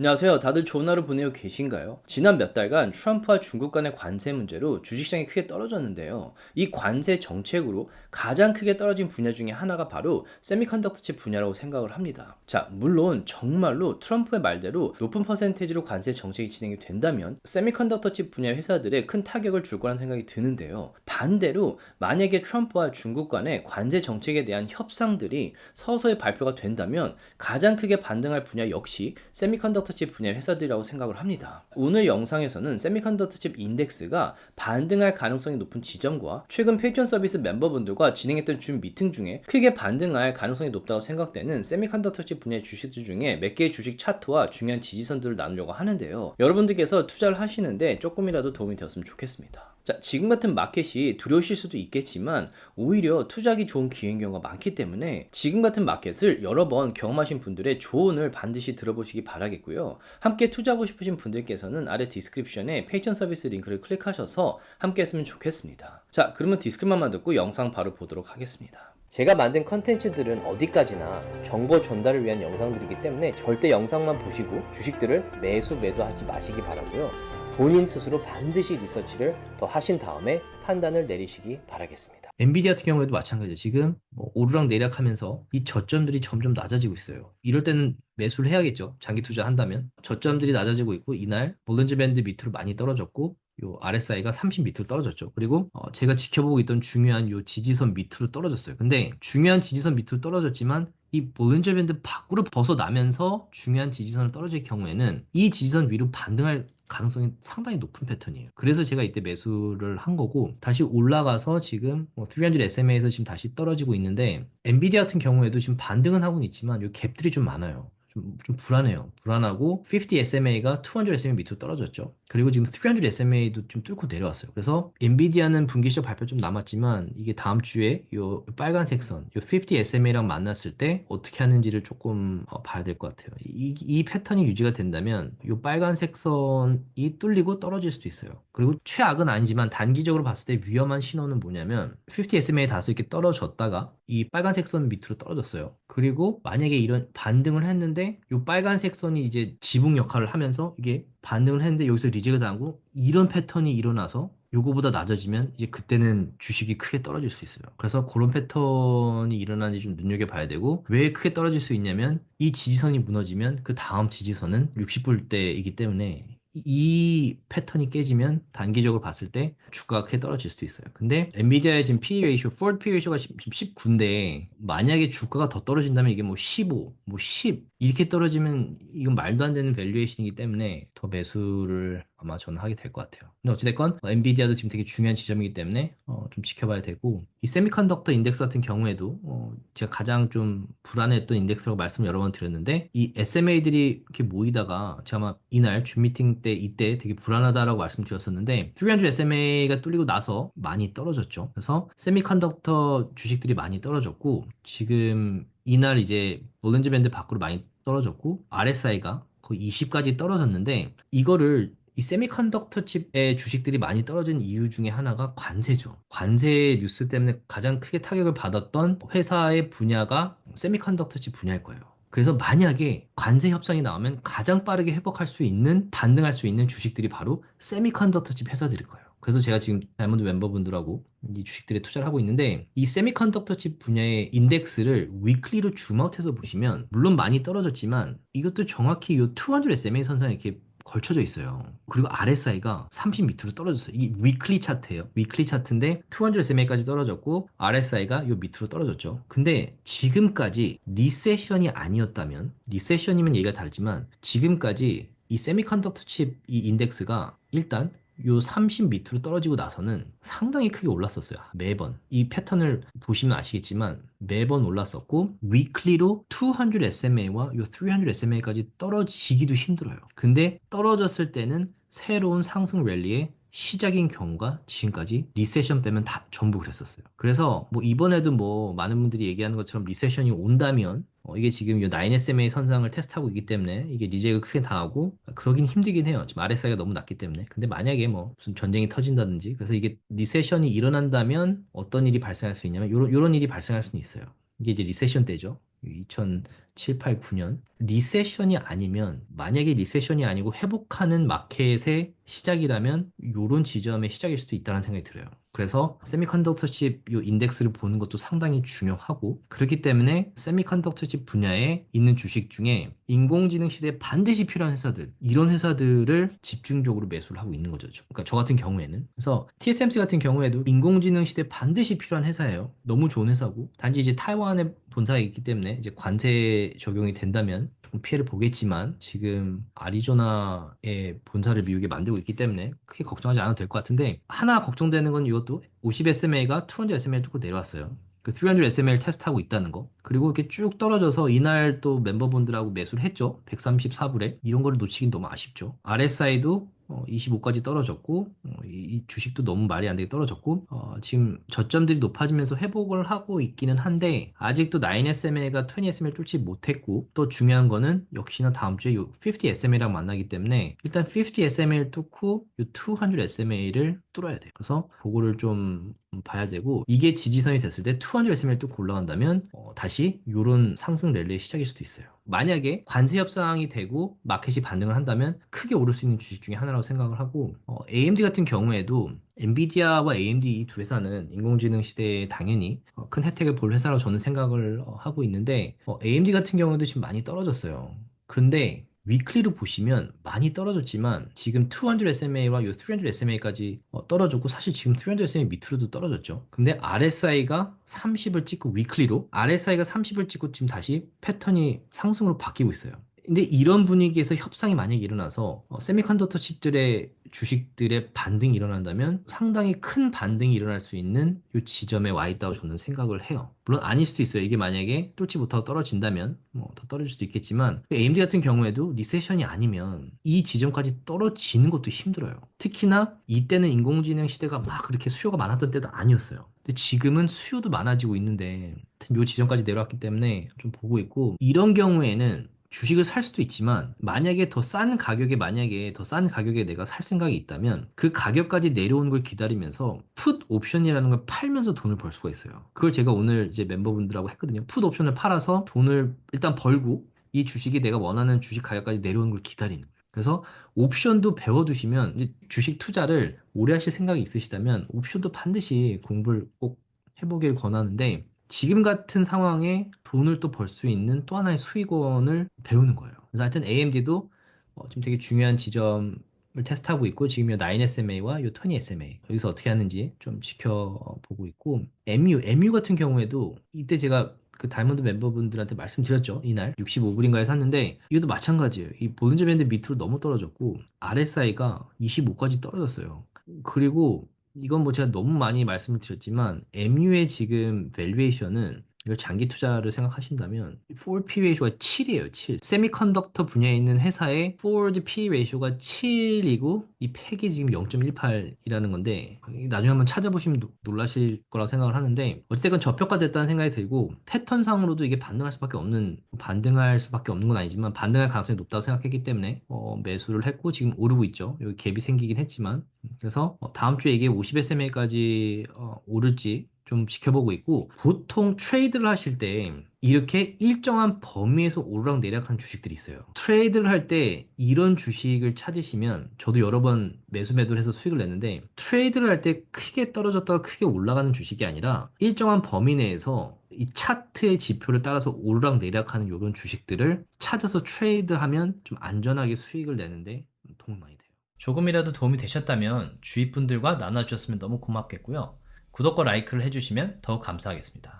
안녕하세요. 다들 좋은 하루 보내고 계신가요? 지난 몇 달간 트럼프와 중국 간의 관세 문제로 주식시장이 크게 떨어졌는데요. 이 관세 정책으로 가장 크게 떨어진 분야 중에 하나가 바로 세미컨덕터 칩 분야라고 생각을 합니다. 자, 물론 정말로 트럼프의 말대로 높은 퍼센테이지로 관세 정책이 진행이 된다면 세미컨덕터 칩 분야 회사들에 큰 타격을 줄 거란 생각이 드는데요. 반대로 만약에 트럼프와 중국 간의 관세 정책에 대한 협상들이 서서히 발표가 된다면 가장 크게 반등할 분야 역시 세미컨덕터 칩 분야 회사들이라고 생각을 합니다. 오늘 영상에서는 세미컨덕터 칩 인덱스가 반등할 가능성이 높은 지점과 최근 페이션 서비스 멤버분들과 진행했던 준 미팅 중에 크게 반등할 가능성이 높다고 생각되는 세미컨덕터 칩 분야의 주식들 중에 몇 개의 주식 차트와 중요한 지지선들을 나누려고 하는데요. 여러분들께서 투자를 하시는데 조금이라도 도움이 되었으면 좋겠습니다. 자, 지금 같은 마켓이 두려우실 수도 있겠지만 오히려 투자하기 좋은 기회인 경우가 많기 때문에 지금 같은 마켓을 여러 번 경험하신 분들의 조언을 반드시 들어보시기 바라겠고요. 함께 투자하고 싶으신 분들께서는 아래 디스크립션에 페이션 서비스 링크를 클릭하셔서 함께 했으면 좋겠습니다. 자, 그러면 디스크만 듣고 영상 바로 보도록 하겠습니다. 제가 만든 컨텐츠들은 어디까지나 정보 전달을 위한 영상들이기 때문에 절대 영상만 보시고 주식들을 매수 매도하지 마시기 바라고요. 본인 스스로 반드시 리서치를 더 하신 다음에 판단을 내리시기 바라겠습니다. 엔비디아 같은 경우에도 마찬가지죠. 지금 뭐 오르락 내리락 하면서 이 저점들이 점점 낮아지고 있어요. 이럴 때는 매수를 해야겠죠. 장기 투자 한다면. 저점들이 낮아지고 있고 이날 볼런즈 밴드 밑으로 많이 떨어졌고 요 RSI가 30 밑으로 떨어졌죠. 그리고 어 제가 지켜보고 있던 중요한 요 지지선 밑으로 떨어졌어요. 근데 중요한 지지선 밑으로 떨어졌지만 이 볼린저 밴드 밖으로 벗어나면서 중요한 지지선을 떨어질 경우에는 이 지지선 위로 반등할 가능성이 상당히 높은 패턴이에요. 그래서 제가 이때 매수를 한 거고 다시 올라가서 지금 뭐 300 SMA에서 지금 다시 떨어지고 있는데 엔비디아 같은 경우에도 지금 반등은 하고는 있지만 이 갭들이 좀 많아요. 좀, 좀 불안해요. 불안하고 50 SMA가 200 SMA 밑으로 떨어졌죠. 그리고 지금 300 SMA도 좀 뚫고 내려왔어요. 그래서 엔비디아는 분기 실적 발표 좀 남았지만 이게 다음 주에 요 빨간색 선, 요 50 SMA랑 만났을 때 어떻게 하는지를 조금 어, 봐야 될 것 같아요. 이, 이 패턴이 유지가 된다면 요 빨간색 선이 뚫리고 떨어질 수도 있어요. 그리고 최악은 아니지만 단기적으로 봤을 때 위험한 신호는 뭐냐면 50 SMA 다소 이렇게 떨어졌다가 이 빨간색 선 밑으로 떨어졌어요. 그리고 만약에 이런 반등을 했는데 이 빨간색 선이 이제 지붕 역할을 하면서 이게 반등을 했는데 여기서 리즈가 당하고 이런 패턴이 일어나서 요거보다 낮아지면 이제 그때는 주식이 크게 떨어질 수 있어요. 그래서 그런 패턴이 일어나는지 좀 눈여겨봐야 되고 왜 크게 떨어질 수 있냐면 이 지지선이 무너지면 그 다음 지지선은 60불대이기 때문에 이 패턴이 깨지면 단기적으로 봤을 때 주가가 크게 떨어질 수도 있어요. 근데 엔비디아의 지금 PE 레이쇼, forward PE 레이쇼가 지금 19인데 만약에 주가가 더 떨어진다면 이게 뭐 15, 뭐 10 이렇게 떨어지면 이건 말도 안 되는 밸류에이션이기 때문에 더 매수를 아마 저는 하게 될 것 같아요. 근데 어찌됐건 엔비디아도 지금 되게 중요한 지점이기 때문에 어, 좀 지켜봐야 되고 이 세미컨덕터 인덱스 같은 경우에도 어, 제가 가장 좀 불안했던 인덱스라고 말씀을 여러 번 드렸는데 이 SMA들이 이렇게 모이다가 제가 아마 이날 줌 미팅 때 이때 되게 불안하다라고 말씀드렸었는데 300 SMA가 뚫리고 나서 많이 떨어졌죠. 그래서 세미컨덕터 주식들이 많이 떨어졌고 지금 이날 이제 볼렌즈 밴드 밖으로 많이 떨어졌고 RSI가 거의 20까지 떨어졌는데 이거를 이 세미컨덕터 칩의 주식들이 많이 떨어진 이유 중에 하나가 관세죠. 관세 뉴스 때문에 가장 크게 타격을 받았던 회사의 분야가 세미컨덕터 칩 분야일 거예요. 그래서 만약에 관세 협상이 나오면 가장 빠르게 회복할 수 있는, 반등할 수 있는 주식들이 바로 세미컨덕터 칩 회사들일 거예요. 그래서 제가 지금 다이몬드 멤버분들하고 이 주식들에 투자를 하고 있는데 이 세미컨덕터 칩 분야의 인덱스를 위클리로 줌아웃해서 보시면 물론 많이 떨어졌지만 이것도 정확히 이 200 SMA 선상에 이렇게 걸쳐져 있어요. 그리고 RSI가 30 밑으로 떨어졌어요. 이 위클리 차트예요. 위클리 차트인데 200 SMA까지 떨어졌고 RSI가 요 밑으로 떨어졌죠. 근데 지금까지 리세션이 아니었다면 리세션이면 얘기가 다르지만 지금까지 이 세미컨덕터 칩 이 인덱스가 일단 요 30 밑으로 떨어지고 나서는 상당히 크게 올랐었어요. 매번. 이 패턴을 보시면 아시겠지만 매번 올랐었고 위클리로 200 SMA와 요 300 SMA까지 떨어지기도 힘들어요. 근데 떨어졌을 때는 새로운 상승 랠리에 시작인 경우가 지금까지 리세션 빼면 다 전부 그랬었어요. 그래서 뭐 이번에도 뭐 많은 분들이 얘기하는 것처럼 리세션이 온다면 어, 이게 지금 이 9SMA 선상을 테스트하고 있기 때문에 이게 리제가 크게 당하고 그러긴 힘들긴 해요. 지금 RSI가 너무 낮기 때문에. 근데 만약에 뭐 무슨 전쟁이 터진다든지 그래서 이게 리세션이 일어난다면 어떤 일이 발생할 수 있냐면 요런, 요런 일이 발생할 수는 있어요. 이게 이제 리세션 때죠. 2007, 8, 9년 리세션이 아니면 만약에 리세션이 아니고 회복하는 마켓의 시작이라면 요런 지점의 시작일 수도 있다는 생각이 들어요. 그래서 세미컨덕터 칩요 인덱스를 보는 것도 상당히 중요하고 그렇기 때문에 세미컨덕터 칩 분야에 있는 주식 중에 인공지능 시대에 반드시 필요한 회사들 이런 회사들을 집중적으로 매수를 하고 있는 거죠. 그러니까 저 같은 경우에는 그래서 TSMC 같은 경우에도 인공지능 시대에 반드시 필요한 회사예요. 너무 좋은 회사고 단지 이제 타이완에 본사가 있기 때문에 이제 관세 적용이 된다면 조금 피해를 보겠지만 지금 아리조나에 본사를 미국에 만들고 있기 때문에 크게 걱정하지 않아도 될 것 같은데 하나 걱정되는 건 이것 도 50SMA가 200SMA를 뚫고 내려왔어요. 그 300SMA를 테스트하고 있다는 거. 그리고 이렇게 쭉 떨어져서 이날 또 멤버분들하고 매수를 했죠. 134불에. 이런 거를 놓치긴 너무 아쉽죠. RSI도 25까지 떨어졌고 어, 이, 이 주식도 너무 말이 안 되게 떨어졌고 어, 지금 저점들이 높아지면서 회복을 하고 있기는 한데 아직도 9SMA가 20SMA를 뚫지 못했고 또 중요한 거는 역시나 다음 주에 요 50SMA랑 만나기 때문에 일단 50SMA를 뚫고 요 200SMA를 뚫어야 돼요. 그래서 그거를 좀 봐야 되고 이게 지지선이 됐을 때 200SMA를 뚫고 올라간다면 어, 다시 요런 상승 랠리의 시작일 수도 있어요. 만약에 관세 협상이 되고 마켓이 반등을 한다면 크게 오를 수 있는 주식 중에 하나라고 생각을 하고 어, AMD 같은 경우에도 엔비디아와 AMD 이 두 회사는 인공지능 시대에 당연히 어, 큰 혜택을 볼 회사라고 저는 생각을 어, 하고 있는데 어, AMD 같은 경우에도 지금 많이 떨어졌어요. 그런데 위클리로 보시면 많이 떨어졌지만 지금 200SMA와 요 300SMA까지 어, 떨어졌고 사실 지금 300SMA 밑으로도 떨어졌죠. 근데 RSI가 30을 찍고 위클리로 RSI가 30을 찍고 지금 다시 패턴이 상승으로 바뀌고 있어요. 근데 이런 분위기에서 협상이 만약에 일어나서 어, 세미컨덕터 칩들의 주식들의 반등이 일어난다면 상당히 큰 반등이 일어날 수 있는 이 지점에 와 있다고 저는 생각을 해요. 물론 아닐 수도 있어요. 이게 만약에 뚫지 못하고 떨어진다면 뭐 더 떨어질 수도 있겠지만 AMD 같은 경우에도 리세션이 아니면 이 지점까지 떨어지는 것도 힘들어요. 특히나 이때는 인공지능 시대가 막 그렇게 수요가 많았던 때도 아니었어요. 근데 지금은 수요도 많아지고 있는데 이 지점까지 내려왔기 때문에 좀 보고 있고 이런 경우에는 주식을 살 수도 있지만 만약에 더 싼 가격에 만약에 더 싼 가격에 내가 살 생각이 있다면 그 가격까지 내려오는 걸 기다리면서 풋 옵션이라는 걸 팔면서 돈을 벌 수가 있어요. 그걸 제가 오늘 이제 멤버분들하고 했거든요. 풋 옵션을 팔아서 돈을 일단 벌고 이 주식이 내가 원하는 주식 가격까지 내려오는 걸 기다리는 거예요. 그래서 옵션도 배워두시면 주식 투자를 오래 하실 생각이 있으시다면 옵션도 반드시 공부를 꼭 해보길 권하는데 지금 같은 상황에 돈을 또 벌 수 있는 또 하나의 수익원을 배우는 거예요. 그래서 하여튼 AMD도 어, 지금 되게 중요한 지점을 테스트하고 있고 지금 요 9SMA와 요 20SMA 여기서 어떻게 하는지 좀 지켜보고 있고 MU, MU 같은 경우에도 이때 제가 그 다이몬드 멤버분들한테 말씀드렸죠. 이날 65불인가에 샀는데 이것도 마찬가지예요. 이 볼린저 밴드 밑으로 너무 떨어졌고 RSI가 25까지 떨어졌어요. 그리고 이건 뭐 제가 너무 많이 말씀을 드렸지만 MU의 지금 밸류에이션은 이걸 장기 투자를 생각하신다면 forward P 레이쇼가 7이에요. 7. 세미컨덕터 분야에 있는 회사의 forward P 레이쇼가 7이고 이 팩이 지금 0.18이라는 건데 나중에 한번 찾아보시면 노- 놀라실 거라고 생각을 하는데 어쨌든 저평가됐다는 생각이 들고 패턴상으로도 이게 반등할 수밖에 없는 반등할 수밖에 없는 건 아니지만 반등할 가능성이 높다고 생각했기 때문에 어, 매수를 했고 지금 오르고 있죠. 여기 갭이 생기긴 했지만 그래서 어, 다음 주에 이게 50SMA까지 오를지 좀 지켜보고 있고 보통 트레이드를 하실 때 이렇게 일정한 범위에서 오르락 내리락한 주식들이 있어요. 트레이드를 할 때 이런 주식을 찾으시면 저도 여러 번 매수 매도를 해서 수익을 냈는데 트레이드를 할 때 크게 떨어졌다가 크게 올라가는 주식이 아니라 일정한 범위 내에서 이 차트의 지표를 따라서 오르락 내리락하는 이런 주식들을 찾아서 트레이드하면 좀 안전하게 수익을 내는데 도움이 많이 돼요. 조금이라도 도움이 되셨다면 주위 분들과 나눠주셨으면 너무 고맙겠고요. 구독과 라이크를 해주시면 더욱 감사하겠습니다.